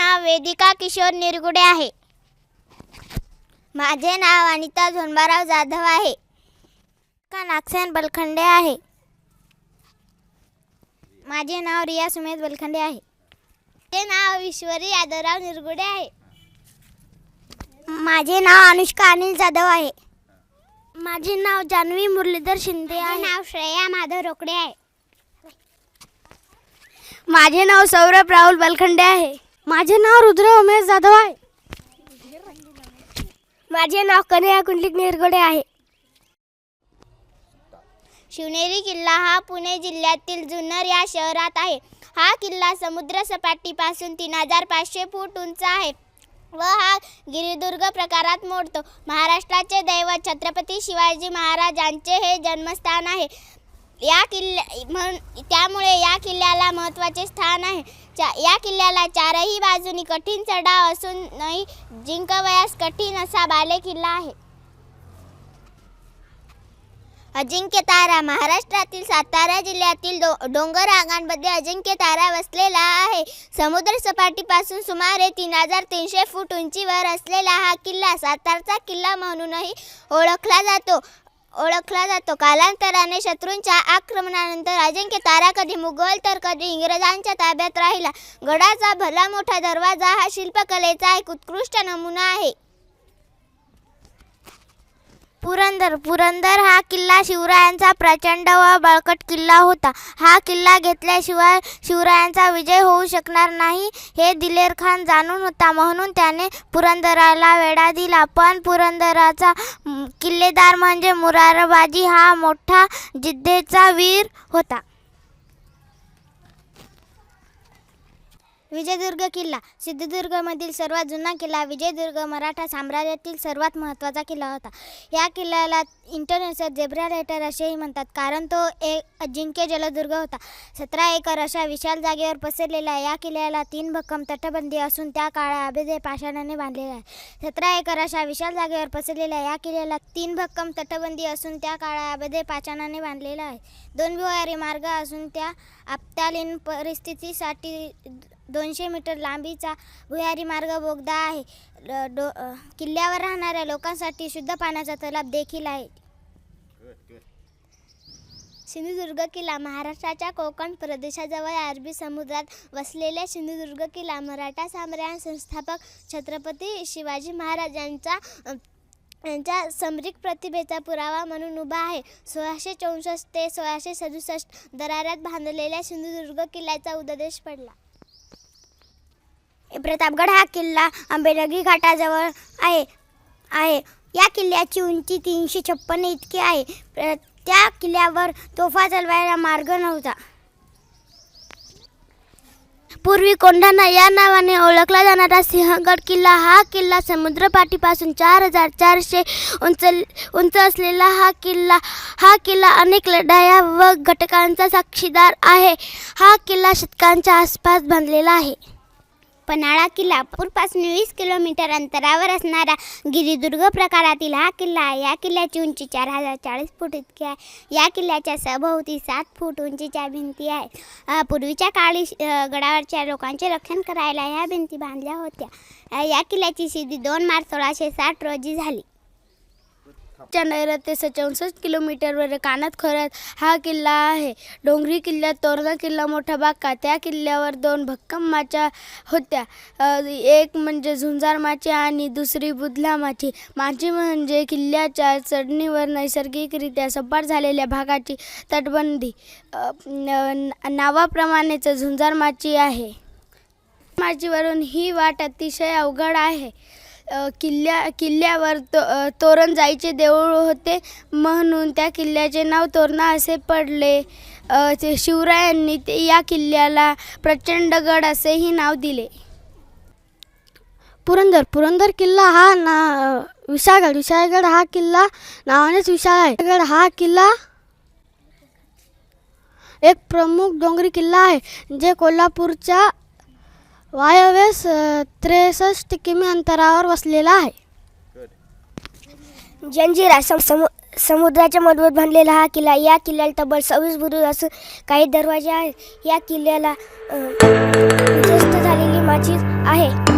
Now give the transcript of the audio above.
नाव वेदिका किशोर निरगुडे आहे. माझे नाव अनिता झोंबाराव जाधव आहे. का नागसेन बलखंडे आहे? माझे नाव रिया सुमेध बलखंडे आहे. माझे नाव ईश्वरी यादवराव निरगुडे आहे. माझे नाव अनुष्का अनिल जाधव आहे. माझे नाव जान्हवी मुरलीधर शिंदे आहे. नाव श्रेया माधव रोकडे आहे. माझे नाव सौरभ राहुल बलखंडे आहे. माझे नाव रुद्र उमेश जाधव आहे. माझे नाव कन्हैया कुंडलिक निरगुडे आहे. शिवनेरी किल्ला हा पुणे जिल्ह्यातील जुन्नर या शहरात आहे. हा किल्ला समुद्र सपाटीपासून तीन हजार पाचशे फूट उंच आहे व हा गिरिदुर्ग प्रकारात मोडतो. महाराष्ट्राचे दैवत छत्रपती शिवाजी महाराजांचे हे जन्मस्थान आहे. या किल्ल्या म्हण त्यामुळे या किल्ल्याला महत्त्वाचे स्थान आहे. चा या किल्ल्याला चारही बाजूनी कठीण चढाव असूनही जिंकवयास कठीण असा बाले किल्ला आहे. अजिंक्य तारा महाराष्ट्रातील सातारा जिल्ह्यातील डो डोंगर रागांमध्ये अजिंक्य तारा वसलेला आहे. समुद्र सपाटीपासून सुमारे तीन हजार तीनशे फूट उंचीवर असलेला हा किल्ला सातारचा किल्ला म्हणूनही ओळखला जातो. ओळखला जातो. कालांतराने शत्रूंच्या आक्रमणानंतर अजिंक्य तारा कधी मुघल तर कधी इंग्रजांच्या ताब्यात राहिला. गडाचा भला मोठा दरवाजा हा शिल्पकलेचा एक उत्कृष्ट नमुना आहे. पुरंदर. पुरंदर हा किल्ला शिवरायांचा प्रचंड व बळकट किल्ला होता. हा किल्ला घेतल्याशिवाय शिवरायांचा विजय होऊ शकणार नाही हे दिलेर खान जाणून होता. म्हणून त्याने पुरंदराला वेढा दिला. पण पुरंदराचा किल्लेदार म्हणजे मुरारबाजी हा मोठा जिद्देचा वीर होता. विजयदुर्ग किल्ला. सिंधुदुर्गमधील सर्वात जुना किल्ला विजयदुर्ग मराठा साम्राज्यातील सर्वात महत्त्वाचा किल्ला होता. या किल्ल्याला इंटरनॅशनल झेब्रा लेटर असेही म्हणतात कारण तो एक अजिंक्य जलदुर्ग होता. सतरा एकर अशा विशाल जागेवर पसरलेला या किल्ल्याला तीन भक्कम तटबंदी असून त्या काळा अभेदय पाषाणाने बांधलेला आहे. सतरा एकर अशा विशाल जागेवर पसरलेल्या या किल्ल्याला तीन भक्कम तटबंदी असून त्या काळा अभेदय पाषाणाने बांधलेला आहे. दोन भुवारी मार्ग असून त्या आपत्कालीन परिस्थितीसाठी दोनशे मीटर लांबीचा भुयारी मार्ग बोगदा आहे. डो किल्ल्यावर राहणाऱ्या लोकांसाठी शुद्ध पाण्याचा तलाव देखील आहे. सिंधुदुर्ग किल्ला महाराष्ट्राच्या कोकण प्रदेशाजवळ अरबी समुद्रात वसलेल्या सिंधुदुर्ग किल्ला मराठा साम्राज्य संस्थापक छत्रपती शिवाजी महाराज यांचा यांच्या समरिक प्रतिभेचा पुरावा म्हणून उभा आहे. सोळाशे चौसष्ट ते सोळाशे सदुसष्ट दराऱ्यात बांधलेल्या सिंधुदुर्ग किल्ल्याचा उददेश पडला. प्रतापगड हा किल्ला आंबेनगरी घाटाजवळ आहे. आहे. या किल्ल्याची उंची तीनशे छप्पन्न इतकी आहे. प्र- त्या किल्ल्यावर तोफा चालवायला मार्ग नव्हता. पूर्वी कोंढाणा या नावाने ओळखला जाणारा सिंहगड किल्ला हा किल्ला समुद्रपाठीपासून चार हजार चारशे उंच उंच असलेला हा किल्ला हा किल्ला अनेक लढाया व घटकांचा साक्षीदार आहे. हा किल्ला शतकांच्या आसपास बांधलेला आहे. पन्हाळा किल्ला पूरपासून वीस किलोमीटर अंतरावर असणारा गिरिदुर्ग प्रकारातील हा किल्ला आहे. या किल्ल्याची उंची चार हजार चाळीस फूट इतकी आहे. या किल्ल्याच्या सभोवती सात फूट उंचीच्या भिंती आहेत. पूर्वीच्या काळी गडावरच्या लोकांचे रक्षण करायला ह्या भिंती बांधल्या होत्या. या किल्ल्याची शिदी दोन मार्च सोळाशे साठ रोजी झाली. च्या नैऋत्य ते चौसष्ट किलोमीटरवर कानात खोऱ्यात हा किल्ला आहे. डोंगरी किल्ल्यात तोरणा किल्ला मोठा बाका. त्या किल्ल्यावर दोन भक्कम माच्या होत्या. अ, एक म्हणजे झुंजार माची आणि दुसरी बुधला माची. माची म्हणजे किल्ल्याच्या चढणीवर नैसर्गिकरित्या सपाट झालेल्या भागाची तटबंदी. अ, न- नावाप्रमाणेच झुंजार माची आहे. माचीवरून ही वाट अतिशय अवघड आहे. किल्ल्या किल्ल्यावर तो तोरण जायचे देऊळ होते. म्हणून त्या किल्ल्याचे नाव तोरणा असे पडले. ते शिवरायांनी ते या किल्ल्याला प्रचंडगड असेही नाव दिले. पुरंदर पुरंदर किल्ला हा ना विशाळगड विशाळगड हा किल्ला नावानेच विशाळ आहे. गड हा किल्ला एक प्रमुख डोंगरी किल्ला आहे जे कोल्हापूरच्या वायव्यस त्रेसष्ट किमी अंतरावर वसलेला आहे. जंजिरा सम, समुद्राच्या मजबूत बांधलेला हा किल्ला या किल्ल्याला तब्बल सव्वीस बुरुज असून काही दरवाजे आहेत. या किल्ल्याला झालेली माझी आहे.